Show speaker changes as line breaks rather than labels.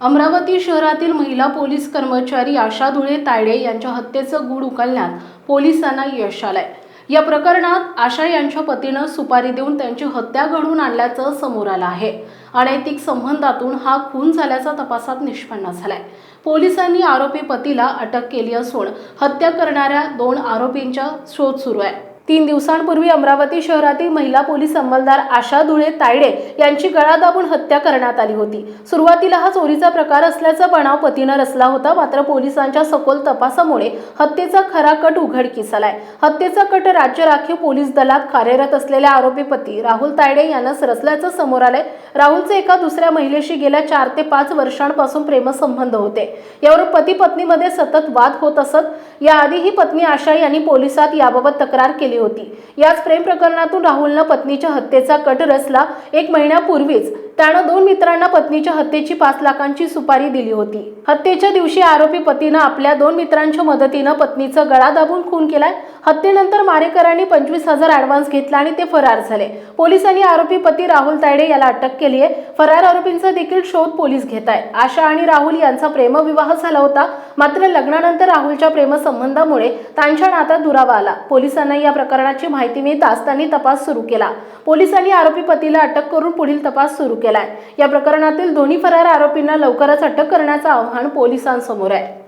अमरावती शहरातील महिला पोलीस कर्मचारी आशा धुळे तायडे यांच्या हत्येचं गूढ उकलण्यात पोलिसांना यश आलंय. या प्रकरणात आशा यांच्या पतीनं सुपारी देऊन त्यांची हत्या घडवून आणल्याचं समोर आलं आहे. अनैतिक संबंधातून हा खून झाल्याचा तपासात निष्पन्न झालाय. पोलिसांनी आरोपी पतीला अटक केली असून हत्या करणाऱ्या दोन आरोपींचा शोध सुरू आहे. तीन दिवसांपूर्वी अमरावती शहरातील महिला पोलीस अंमलदार आशा धुळे तायडे यांची गळा दाबून हत्या करण्यात आली होती. सुरुवातीला हा चोरीचा प्रकार असल्याचा बनाव पतीनं रचला होता मात्र पोलिसांच्या सखोल तपासामुळे हत्येचा खरा कट उघडकीस आलाय हत्येचा कट राज्य राखीव पोलीस दलात कार्यरत असलेल्या आरोपी पती राहुल तायडे यांनाच रचल्याचं समोर आलंय. राहुलचे एका दुसऱ्या महिलेशी गेल्या चार ते पाच वर्षांपासून प्रेमसंबंध होते. यावर पती पत्नीमध्ये सतत वाद होत असत. याआधीही पत्नी आशा यांनी पोलिसात याबाबत तक्रार केली होती. याच प्रेम प्रकरणातून राहुलनं पत्नीच्या हत्येचा कट रचला. एक महिन्यापूर्वीच त्यानं दोन मित्रांना पत्नीच्या हत्येची पाच लाखांची सुपारी दिली होती. हत्येच्या दिवशी आरोपी पतीनं आपल्या दोन मित्रांच्या मदतीनं पत्नीचा गळा दाबून खून केलाय. हत्येनंतर मारेकरांनी पंचवीस हजार ऍडव्हान्स घेतला आणि ते फरार झाले. पोलिसांनी आरोपी पती राहुल तायडे याला अटक केली आहे. फरार आरोपींचा देखील शोध पोलीस घेत आहे आशा आणि राहुल यांचा प्रेमविवाह झाला होता. मात्र लग्नानंतर राहुलच्या प्रेमसंबंधामुळे त्यांच्या नात्यात दुरावा आला. पोलिसांना या प्रकरणाची माहिती मिळताच त्यांनी तपास सुरू केला. पोलिसांनी आरोपी पतीला अटक करून पुढील तपास सुरू केलाय. या प्रकरणातील दोन्ही फरार आरोपींना लवकरच अटक करण्याचं आव्हान पोलिसांसमोर आहे.